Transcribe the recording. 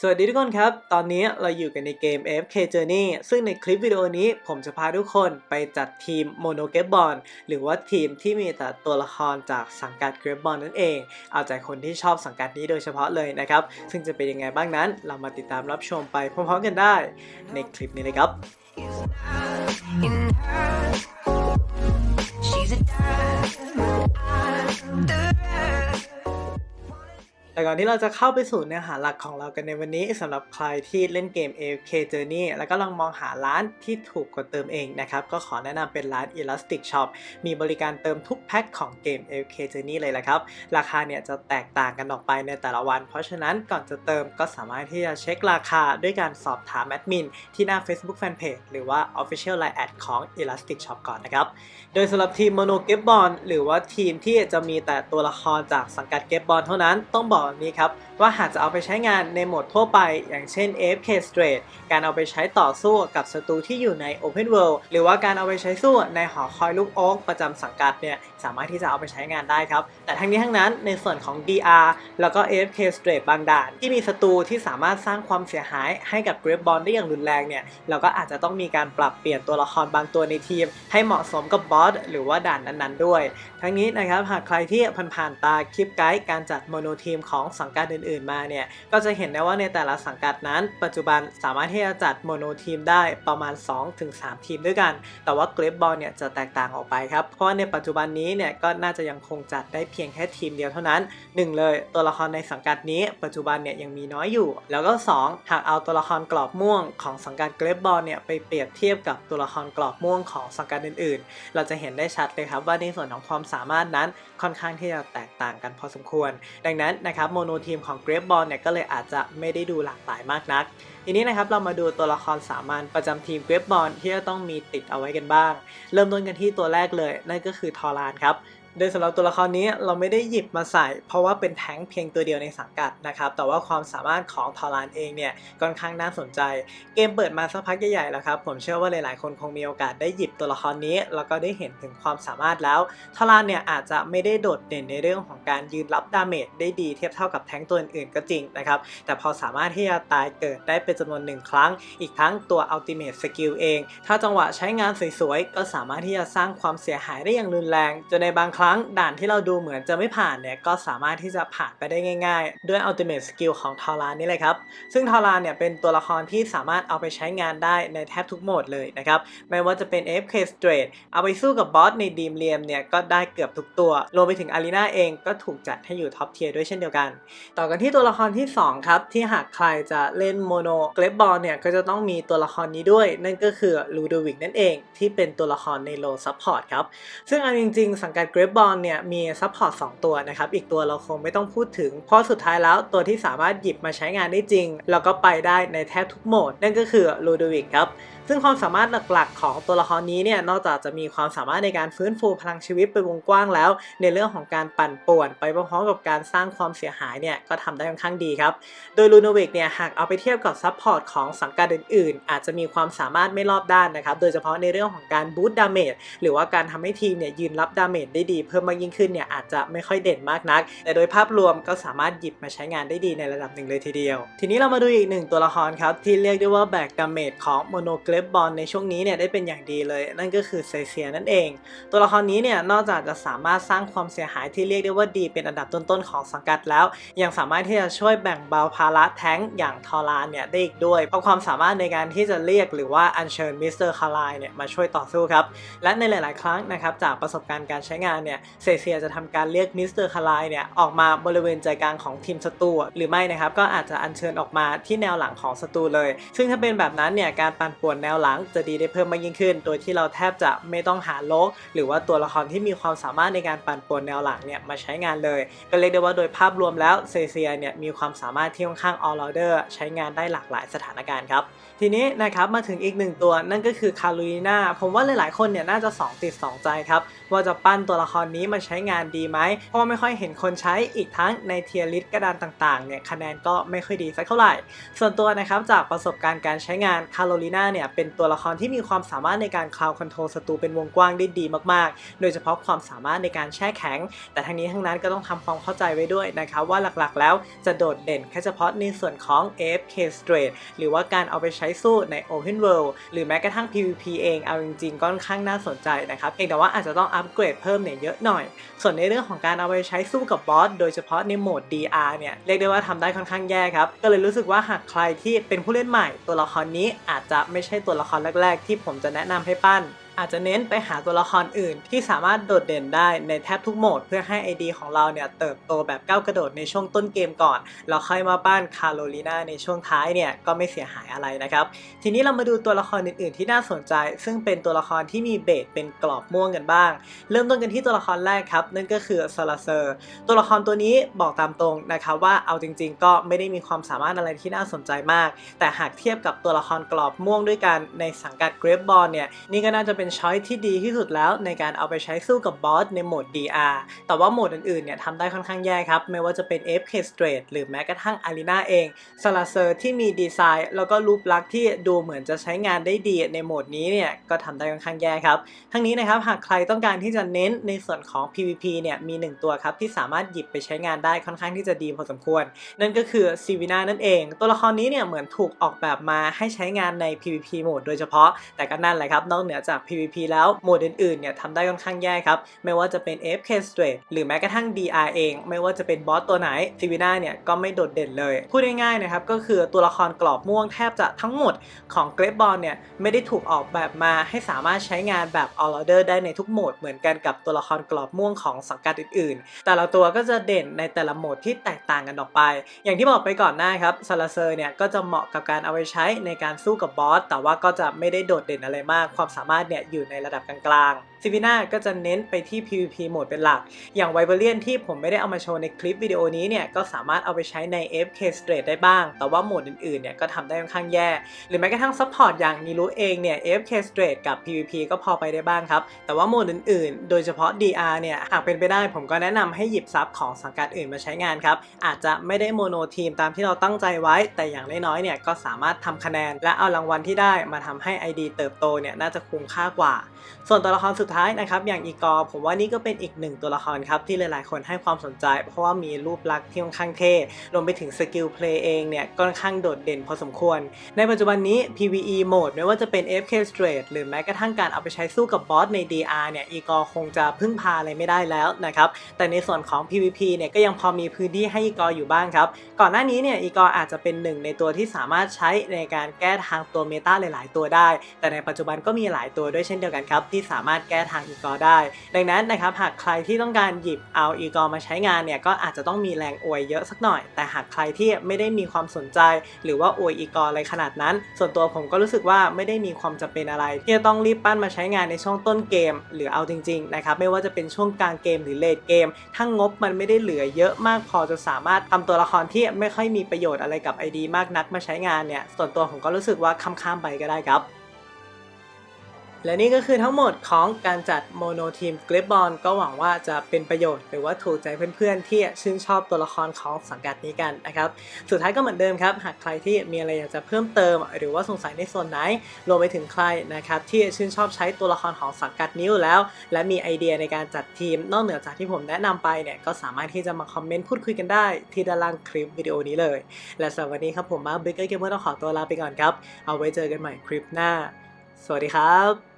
สวัสดีทุกคนครับ ตอนนี้เราอยู่กันในเกม FK Journey ซึ่งในคลิปวิดีโอนี้ผมจะพาทุกคนไปจัดทีม Mono g a m e b o l หรือว่าทีมที่มีแต่ตัวละครจากสังกัด g r a p e b o l นั่นเอง เอาใจคนที่ชอบสังกัดนี้โดยเฉพาะเลยนะครับ ซึ่งจะเป็นยังไงบ้างนั้น เรามาติดตามรับชมไปพร้อมๆกันได้ในคลิปนี้เลยครับ in her. She's a diamond. แต่ก่อนที่เราจะเข้าไปสู่เนื้อหาหลักของเรากันในวันนี้สำหรับใครที่เล่นเกม AFK Journey แล้วก็ลังมองหาร้านที่ถูกกว่าเติมเองนะครับ ก็ขอแนะนำเป็นร้าน Elastic Shop มีบริการเติมทุกแพ็คของเกม AFK Journey เลยละครับ ราคาเนี่ยจะแตกต่างกันออกไปในแต่ละวัน เพราะฉะนั้นก่อนจะเติมก็สามารถที่จะเช็คราคาด้วยการสอบถามแอดมินที่หน้า Facebook Fanpage หรือว่า Official Line Ad ของ Elastic Shop ก่อนนะครับ โดยสำหรับทีมโมโนเก็บบอลหรือว่าทีมที่จะมีแต่ตัวละครจากสังกัดเก็บบอลเท่านั้นต้องบอกอนนี้ครับ ว่าหากจะเอาไปใช้งานในโหมดทั่วไป อย่างเช่น AFK Straight การเอาไปใช้ต่อสู้กับศัตรูที่อยู่ใน Open World หรือว่าการเอาไปใช้สู้ในหอคอยลูกโอ๊กประจำสังกัดเนี่ยสามารถที่จะเอาไปใช้งานได้ครับ แต่ทั้งนี้ทั้งนั้นในส่วนของ DR แล้วก็ AFK Straight บางด่าน ที่มีศัตรูที่สามารถสร้างความเสียหายให้กับ Grape Ball ได้อย่างรุนแรงเนี่ยเราก็อาจจะต้องมีการปรับเปลี่ยนตัวละครบางตัวในทีม ให้เหมาะสมกับบอสหรือว่าด่านนั้นๆด้วย ทั้งนี้นะครับหากใครที่ผ่านๆตาคลิปไกด์การจัดโมโนทีมของสังกัดอื่นๆมาเนี่ย ก็จะเห็นได้ว่าในแต่ละสังกัดนั้น ปัจจุบันสามารถที่จะจัดโมโนทีมได้ประมาณ 2-3 ทีมด้วยกัน แต่ว่าเกรฟบอลเนี่ยจะแตกต่างออกไปครับ เพราะว่าในปัจจุบันนี้เนี่ยก็น่าจะยังคงจัดได้เพียงแค่ทีมเดียวเท่านั้น 1 เลยตัวละครในสังกัดนี้ ปัจจุบันเนี่ยยังมีน้อยอยู่ แล้วก็ 2 หากเอาตัวละครกรอบม่วงของสังกัดเกรฟบอลเนี่ยไปเปรียบเทียบกับตัวละครกรอบม่วงของสังกัดอื่น ๆ เราจะเห็นได้ชัดเลยครับว่าในส่วนของความสามารถนั้นค่อนข้างที่จะแตกต่างกันพอสมควร ดังนั้นนะครับโมโนทีมของเกรฟบอลเนี่ยก็เลยอาจจะไม่ได้ดูหลากหลายมากนัก ทีนี้นะครับเรามาดูตัวละครสามัญประจำทีมเกรฟบอลที่จะต้องมีติดเอาไว้กันบ้าง เริ่มต้นกันที่ตัวแรกเลย นั่นก็คือทอรานครับ โดยสำหรับตัวละครนี้เราไม่ได้หยิบมาใส่ เพราะว่าเป็นแท้งเพียงตัวเดียวในสังกัดนะครับ แต่ว่าความสามารถของทอรานเองเนี่ยค่อนข้างน่าสนใจ เกมเปิดมาสักพักใหญ่ๆแล้วครับ ผมเชื่อว่าหลายๆ คนคงมีโอกาสได้หยิบตัวละครนี้ แล้วก็ได้เห็นถึงความสามารถแล้วทอรานเนี่ยอาจจะไม่ได้โดดเด่นในเรื่องของการยืนรับดาเมจได้ดีเทียบเท่ากับแท้งตัวอื่นๆก็จริงนะครับ แต่พอสามารถที่จะตายเกิดได้เป็นจำนวนหนึ่งครั้ง อีกทั้งตัว Ultimate Skill เอง ถ้าจังหวะใช้งานสวยๆก็สามารถที่จะสร้างความเสียหายได้อย่างรุนแรงจนในบางครั้งั้งด่านที่เราดูเหมือนจะไม่ผ่านเนี่ยก็สามารถที่จะผ่านไปได้ง่าย ๆ ด้วย Ultimate Skill ของทอรานนี่เลยครับ ซึ่งทอรานเนี่ยเป็นตัวละครที่สามารถเอาไปใช้งานได้ในแทบทุกโหมดเลยนะครับ ไม่ว่าจะเป็น AFK Straight เอาไปสู้กับบอสในดีมเลียมเนี่ยก็ได้เกือบทุกตัว รวมไปถึงอารีนาเองก็ถูกจัดให้อยู่ท็อปเทียร์ด้วยเช่นเดียวกัน ต่อกันที่ตัวละครที่ 2 ครับ ที่หากใครจะเล่นโมโนเกรฟบอลเนี่ยก็จะต้องมีตัวละครนี้ด้วย นั่นก็คือลูดวิกนั่นเองที่เป็นตัวละครในโลซัพพอร์ตครับซึ่งเอาจริงๆสังกัดเกรฟบอลเนี่ยมีซัพพอร์ต2ตัวนะครับ อีกตัวเราคงไม่ต้องพูดถึง เพราะสุดท้ายแล้วตัวที่สามารถหยิบมาใช้งานได้จริง แล้วก็ไปได้ในแทบทุกโหมด นั่นก็คือลูดวิกครับ ซึ่งความสามารถหลักๆ ของตัวละครนี้เนี่ยนอกจากจะมีความสามารถในการฟื้นฟูพลังชีวิตเป็นวงกว้างแล้ว ในเรื่องของการปั่นป่วน ไปพร้อมกับการสร้างความเสียหายเนี่ยก็ทำได้ค่อนข้างดีครับ โดยลูโนวิกเนี่ยหากเอาไปเทียบกับซัพพอร์ตของสังกัดอื่นๆ อาจจะมีความสามารถไม่รอบด้านนะครับโดยเฉพาะในเรื่องของการบูตดาเมจหรือว่าการทำให้ทีมเนี่ยยืนรับดาเมจได้ดี เพิ่มมากยิ่งขึ้นเนี่ยอาจจะไม่ค่อยเด่นมากนัก แต่โดยภาพรวมก็สามารถหยิบมาใช้งานได้ดีในระดับหนึ่งเลยทีเดียว ทีนี้เรามาดูอีกหนึ่งตัวละครครับที่เรียกได้ว่าแบกดาเมจของโมโนเกรฟบอลในช่วงนี้เนี่ยได้เป็นอย่างดีเลย นั่นก็คือเซเซียนั่นเอง ตัวละครนี้เนี่ยนอกจากจะสามารถสร้างความเสียหายที่เรียกได้ว่าดีเป็นอันดับต้นๆของสังกัดแล้ว ยังสามารถที่จะช่วยแบ่งเบาภาระแท้งอย่างทอรานเนี่ยได้อีกด้วย เพราะความสามารถในการที่จะเรียกหรือว่าอัญเชิญมิสเตอร์คาไลเนี่ยมาช่วยต่อสู้ครับและในหลาย ๆ ครั้งนะครับจากประสบการณ์การใช้งานเนี่ยเซเซียจะทำการเรียกมิสเตอร์คาไลเนี่ยออกมาบริเวณใจกลางของทีมศัตรูหรือไม่นะครับก็อาจจะอัญเชิญออกมาที่แนวหลังของศัตรูเลย ซึ่งถ้าเป็นแบบนั้นเนี่ยการปั่นป่วนแนวหลังจะดีได้เพิ่มมากยิ่งขึ้น โดยที่เราแทบจะไม่ต้องหาโลก หรือว่าตัวละครที่มีความสามารถในการปั่นป่วนแนวหลังเนี่ยมาใช้งานเลย ก็เรียกได้ว่าโดยภาพรวมแล้วเซเซียเนี่ยมีความสามารถที่ค่อนข้าง all rounder ใช้งานได้หลากหลายสถานการณ์ครับ ทีนี้นะครับมาถึงอีกหนึ่งตัวนั่นก็คือคารูลิน่าผมว่าหลายๆคนเนี่ยน่าจะ 2 ติด 2 ใจครับ ว่าจะปั้นตัวละครนี้มาใช้งานดีไหมเพราะว่าไม่ค่อยเห็นคนใช้อีกทั้งในเทียร์ลิสกระดานต่างๆเนี่ยคะแนนก็ไม่ค่อยดีสักเท่าไหร่ ส่วนตัวนะครับจากประสบการณ์การใช้งานคาโรลิน่าเนี่ยเป็นตัวละครที่มีความสามารถในการคลาวคอนโทรลศัตรูเป็นวงกว้างได้ดีมากๆ โดยเฉพาะความสามารถในการแช่แข็ง แต่ทั้งนี้ทั้งนั้นก็ต้องทำความเข้าใจไว้ด้วยนะครับว่าหลักๆ แล้วจะโดดเด่นแค่เฉพาะในส่วนของ AFK Straight หรือว่าการเอาไปใช้สู้ใน Open World หรือแม้กระทั่ง PVP เองเอาจริงๆก็ค่อนข้างน่าสนใจนะครับเพียงแต่ว่าอาจจะต้องอัปเกรดเพิ่มเนี่ยเยอะหน่อย ส่วนในเรื่องของการเอาไปใช้สู้กับบอสโดยเฉพาะในโหมด DR เนี่ยเรียกได้ว่าทำได้ค่อนข้างแย่ครับก็เลยรู้สึกว่าหากใครที่เป็นผู้เล่นใหม่ ตัวละครนี้อาจจะไม่ใช่ตัวละครแรก ๆ ที่ผมจะแนะนำให้ปั้น อาจจะเน้นไปหาตัวละครอื่น ที่สามารถโดดเด่นได้ในแทบทุกโหมด เพื่อให้ ID ของเราเนี่ยเติบโตแบบก้าวกระโดดในช่วงต้นเกมก่อน แล้วค่อยมาปั้นคาโรลีนาในช่วงท้ายเนี่ยก็ไม่เสียหายอะไรนะครับ ทีนี้เรามาดูตัวละครอื่นๆ ที่น่าสนใจ ซึ่งเป็นตัวละครที่มีเบสเป็นกรอบม่วงกันบ้าง เริ่มต้นกันที่ตัวละครแรกครับ นั่นก็คือซาลาเซอร์ ตัวละครตัวนี้บอกตามตรงนะครับว่าเอาจริง ๆ ก็ไม่ได้มีความสามารถอะไรที่น่าสนใจมาก แต่หากเทียบกับตัวละครกรอบม่วงด้วยกันในสังกัดเกรฟบอลเนี่ยนี่ก็น่าจะเป็นช้อยที่ดีที่สุดแล้วในการเอาไปใช้สู้กับบอสในโหมด DR แต่ว่าโหมดอื่นๆเนี่ยทำได้ค่อนข้างแย่ครับ ไม่ว่าจะเป็น FK Straight หรือแม้กระทั่ง Arena เองซาลาเซอร์ที่มีดีไซน์ แล้วก็รูปลักษณ์ที่ดูเหมือนจะใช้งานได้ดีในโหมดนี้เนี่ยก็ทำได้ค่อนข้างแย่ครับทั้งนี้นะครับหากใครต้องการที่จะเน้นในส่วนของ PVP เนี่ยมี 1 ตัวครับที่สามารถหยิบไปใช้งานได้ค่อนข้างที่จะดีพอสมควร นั่นก็คือซีวินานั่นเอง ตัวละครนี้เนี่ยเหมือนถูกออกแบบมาให้ใช้งานใน PVP โหมดโดยเฉพาะแต่ก็นั่นแหละครับนอกเหนือจาก PVP V.P. แล้วโหมดอื่นๆเนี่ยทำได้ค่อนข้างแย่ครับ ไม่ว่าจะเป็น FK Straight หรือแม้กระทั่ง DR เอง ไม่ว่าจะเป็นบอสตัวไหนซีวินาเนี่ยก็ไม่โดดเด่นเลย พูดง่ายๆนะครับก็คือตัวละครกรอบม่วงแทบจะทั้งหมดของเกรฟบอลเนี่ยไม่ได้ถูกออกแบบมาให้สามารถใช้งานแบบ all order ได้ในทุกโหมดเหมือนกันกับตัวละครกรอบม่วงของสังกัดอื่นๆ แต่ละตัวก็จะเด่นในแต่ละโหมดที่แตกต่างกันออกไป อย่างที่บอกไปก่อนหน้าครับซาลาเซอร์เนี่ยก็จะเหมาะกับการเอาไปใช้ในการสู้กับบอสแต่ว่าก็จะไม่ได้โดดเด่นอะไรมาก ความสามารถเนี่ยอยู่ในระดับกลางๆซิวิน่าก็จะเน้นไปที่ PVP โหมดเป็นหลัก อย่างไวเบเรียนที่ผมไม่ได้เอามาโชว์ในคลิปวิดีโอนี้เนี่ย ก็สามารถเอาไปใช้ใน FK Straight ได้บ้าง แต่ว่าโหมดอื่นๆ เนี่ย ก็ทำได้ค่อนข้างแย่ หรือแม้กระทั่งซัพพอร์ตอย่างนิรุเองเนี่ย FK Straight กับ PVP ก็พอไปได้บ้างครับ แต่ว่าโหมดอื่นๆ โดยเฉพาะ DR เนี่ย หากเป็นไปได้ผมก็แนะนำให้หยิบซับของสังกัดอื่นมาใช้งานครับ อาจจะไม่ได้โมโนทีมตามที่เราตั้งใจไว้ แต่อย่างน้อยๆ เนี่ยก็สามารถทำคะแนน และเอารางวัลที่ได้มาทำให้ ID เติบโตเนี่ยน่าจะคุ้มค่ากว่า ส่วนตัวละครสุดท้ายนะครับอย่างอีกอร์ผมว่านี่ก็เป็นอีกหนึ่งตัวละครครับที่หลายๆ คนให้ความสนใจ เพราะว่ามีรูปลักษณ์ที่ค่อนข้างเท่รวมไปถึงสกิลเพลย์เองเนี่ยก็ค่อนข้างโดดเด่นพอสมควร ในปัจจุบันนี้ PVE โหมดไม่ว่าจะเป็น FK Straight หรือแม้กระทั่งการเอาไปใช้สู้กับบอสใน DR เนี่ยอีกอร์คงจะพึ่งพาอะไรไม่ได้แล้วนะครับแต่ในส่วนของ PVP เนี่ยก็ยังพอมีพื้นที่ให้อีกอร์อยู่บ้างครับก่อนหน้านี้เนี่ยอีกอร์อาจจะเป็นหนึ่งในตัวที่สามารถใช้ในการแก้ทางตัวเมตาหลาย ๆ ตัวได้ แต่ในปัจจุบันก็มีหลายตัวด้วยเช่นเดียวกันครับที่สามารถแก้ทางอีกอรได้ ดังนั้นนะครับหากใครที่ต้องการหยิบเอาอีกอรมาใช้งานเนี่ยก็อาจจะต้องมีแรงอวยเยอะสักหน่อย แต่หากใครที่ไม่ได้มีความสนใจ หรือว่าอวยอีกอรอะไรขนาดนั้น ส่วนตัวผมก็รู้สึกว่าไม่ได้มีความจำเป็นอะไร ที่จะต้องรีบปั้นมาใช้งานในช่วงต้นเกม หรือเอาจริงๆนะครับไม่ว่าจะเป็นช่วงกลางเกมหรือเลดเกมถ้างบมันไม่ได้เหลือเยอะมากพอจะสามารถทำตัวละครที่ไม่ค่อยมีประโยชน์อะไรกับ ID มากนักมาใช้งานเนี่ยส่วนตัวผมก็รู้สึกว่าข้ามๆไปก็ได้ครับ และนี่ก็คือทั้งหมดของการจัดโมโนทีมกริปบอลก็หวังว่าจะเป็นประโยชน์หรือว่าถูกใจเพื่อนๆ ที่ชื่นชอบตัวละครของสังกัดนี้กันนะครับ สุดท้ายก็เหมือนเดิมครับ หากใครที่มีอะไรอยากจะเพิ่มเติม หรือว่าสงสัยในส่วนไหนรวมไปถึงใครนะครับที่ชื่นชอบใช้ตัวละครของสังกัดนี้อยู่แล้ว และมีไอเดียในการจัดทีม นอกเหนือจากที่ผมแนะนำไปเนี่ยก็สามารถที่จะมาคอมเมนต์พูดคุยกันได้ที่ด้านล่างคลิปวิดีโอนี้เลย และสำหรับวันนี้ครับผมมาร์คบิ๊กเกอร์เกมเมอร์ต้องขอตัวลาไปก่อนครับ เอาไว้เจอกันใหม่คลิปหน้า สวัสดีครับ